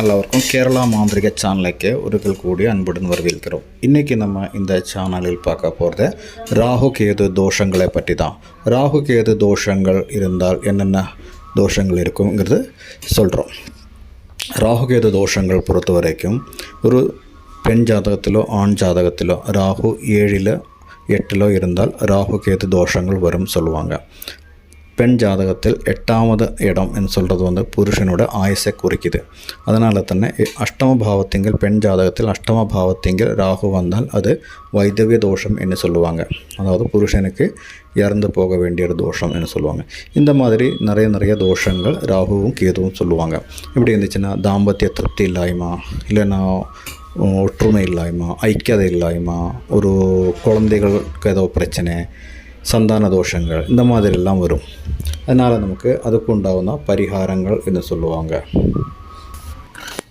எல்லாருக்கும் கேரளா மாந்திரிக சேனலுக்கு ஒருக்கள் கூடி அன்புடன் வரவேற்கிறோம். இன்றைக்கி நம்ம இந்த சேனலில் பார்க்க போகிறது ராகு கேது தோஷங்களை பற்றி தான் ராகு கேது தோஷங்கள் இருந்தால் என்னென்ன தோஷங்கள் இருக்குங்கிறது சொல்கிறோம் ராகுகேது தோஷங்கள் பொறுத்த வரைக்கும் ஒரு பெண் ஜாதகத்திலோ ஆண் ஜாதகத்திலோ ராகு ஏழில் எட்டிலோ இருந்தால் ராகு கேது தோஷங்கள் வரும் சொல்லுவாங்க. பெண் ஜாதகத்தில் எட்டாவது இடம் என்று சொல்கிறது வந்து புருஷனோட ஆயுசை குறிக்குது. அதனால தானே அஷ்டம பாவத்திங்கள் பெண் ஜாதகத்தில் அஷ்டம பாவத்திங்கள் ராகு வந்தால் அது வைதவிய தோஷம் என்று சொல்லுவாங்க அதாவது புருஷனுக்கு இறந்து போக வேண்டிய தோஷம் என்று சொல்லுவாங்க இந்த மாதிரி நிறைய நிறைய தோஷங்கள் ராகுவும் கேதுவும் சொல்லுவாங்க இப்படி இருந்துச்சுன்னா தாம்பத்திய திருப்தி இல்லாயமா இல்லைன்னா ஒற்றுமை இல்லாயமா ஐக்கியதை இல்லாயமா ஒரு குழந்தைகளுக்கு ஏதோ பிரச்சனை சந்தான தோஷங்கள் இந்த மாதிரிலாம் வரும். அதனால் நமக்கு அதுக்கு உண்டாகுன பரிகாரங்கள் என்று சொல்லுவாங்க?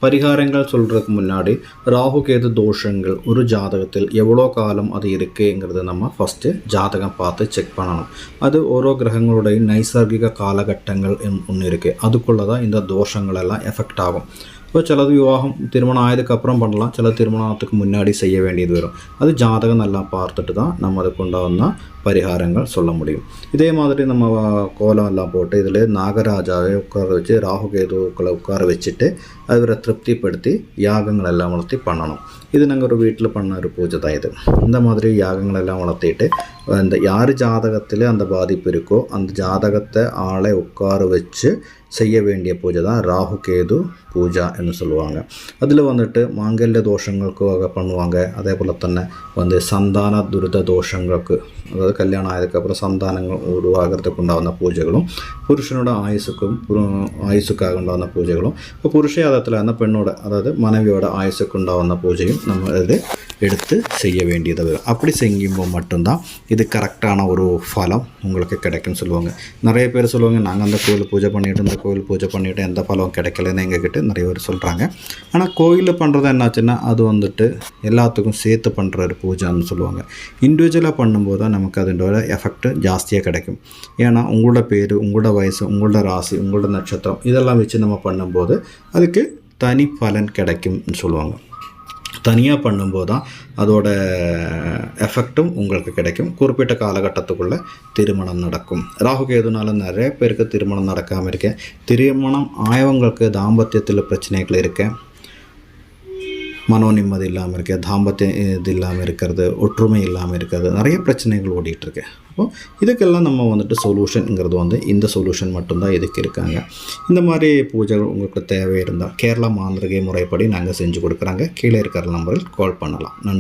பரிகாரங்கள் சொல்கிறதுக்கு முன்னாடி ராகு கேது தோஷங்கள் ஒரு ஜாதகத்தில் எவ்வளோ காலம் அது இருக்குங்கிறத நம்ம ஃபஸ்ட்டு ஜாதகம் பார்த்து செக் பண்ணணும். அது ஓரோ கிரகங்களுடைய நைசர்கிக காலகட்டங்கள் ஒன்று இருக்குது அதுக்குள்ளே தான் இந்த தோஷங்களெல்லாம் எஃபெக்ட் ஆகும். இப்போ சிலது விவாகம் திருமணம் ஆயதுக்கு அப்புறம் பண்ணலாம் சில திருமணத்துக்கு முன்னாடி செய்ய வேண்டியது வரும் அது ஜாதகம் நல்லா பார்த்துட்டு தான் நம்ம அதுக்கு உண்டாகுന്ന பரிகாரங்கள் சொல்ல முடியும் இதே மாதிரி நம்ம கோலம் எல்லாம் போட்டு இதில் நாகராஜாவை உட்கார வச்சு ராகு கேதுக்களை உட்கார வச்சுட்டு அவரை திருப்திப்படுத்தி யாகங்கள் எல்லாம் வளர்த்தி பண்ணணும் இது நாங்கள் ஒரு வீட்டில் பண்ண ஒரு பூஜை தான் இது இந்த மாதிரி யாகங்கள் எல்லாம் வளர்த்திட்டு அந்த யார் ஜாதகத்தில் அந்த பாதிப்பு இருக்கோ அந்த ஜாதகத்தை ஆளை உட்கார வச்சு செய்ய വേണ്ടിയ பூஜை தான் ராகு പൂജ എന്ന് சொல்லுவாங்க അതിൽ വന്നിട്ട് മാംഗല്യ ദോഷങ്ങൾക്കൊക്കെ പണുവാങ്ക. അതേപോലെ തന്നെ വന്ന് സന്താന ദുരിത ദോഷങ്ങൾക്ക് അതായത് കല്യാണം ആയതൊക്കെ അപ്പുറം സന്താനങ്ങൾ ഉരുവാകൃതക്കുണ്ടാകുന്ന പൂജകളും புருஷனோட പുരുഷനോട് ആയുസ്സുക്കും ആയുസ്സുക്കാകെ ഉണ്ടാകുന്ന പൂജകളും ഇപ്പോൾ அந்த பெண்ணோட அதாவது மனைவியோட ஆயுசுக்கு உண்டாகுன பூஜையும் நம்ம இது எடுத்து செய்ய வேண்டியது. வரும் அப்படி செய்யும்போது மட்டும்தான் இது கரெக்டான ஒரு ஃபலம் உங்களுக்கு கிடைக்கும்னு சொல்லுவாங்க. நிறைய பேர் சொல்லுவாங்க நாங்கள் அந்த கோயில் பூஜை பண்ணிவிட்டு இந்த கோயில் பூஜை பண்ணிவிட்டு எந்த ஃபலம் கிடைக்கலன்னு எங்ககிட்ட நிறைய பேர் சொல்கிறாங்க ஆனால் கோயிலில் பண்ணுறது என்னாச்சுன்னா அது வந்துட்டு எல்லாத்துக்கும் சேர்த்து பண்ணுற ஒரு பூஜைன்னு சொல்லுவாங்க. இண்டிவிஜுவலாக பண்ணும்போது தான் நமக்கு அதோட எஃபெக்ட் ஜாஸ்தியாக கிடைக்கும். ஏன்னா உங்களோட பேர் உங்களோட வயசு உங்களோட ராசி உங்களோட நட்சத்திரம் இதெல்லாம் வச்சு நம்ம பண்ணும்போது அதுக்கு தனி பலன் கிடைக்கும்னு சொல்லுவாங்க. தனியாக பண்ணும்போது தான் அதோட எஃபெக்ட்டும் உங்களுக்கு கிடைக்கும். குறிப்பிட்ட காலகட்டத்துக்குள்ளே திருமணம் நடக்கும். ராகு கேதுனால நிறைய பேருக்கு திருமணம் நடக்காமல் இருக்கேன். திருமணம் ஆயவங்களுக்கு தாம்பத்தியத்தில் பிரச்சனைகள் இருக்கேன். மனோ நிம்மதி இல்லாமல் இருக்க தாம்பத்தியம் இது இல்லாமல் இருக்கிறது ஒற்றுமை இல்லாமல் இருக்கிறது நிறைய பிரச்சனைகள் ஓடிட்டுருக்கு அப்போ இதுக்கெல்லாம் நம்ம வந்துட்டு சொல்யூஷனுங்கிறது வந்து இந்த சொல்யூஷன் மட்டும்தான் இதுக்கு இருக்காங்க. இந்த மாதிரி பூஜைகள் உங்களுக்கு தேவை இருந்தால் கேரளா மாந்திரிகை முறைப்படி நாங்கள் செஞ்சு கொடுக்குறாங்க. கீழே இருக்கிற நம்பரில் கால் பண்ணலாம். நன்றி.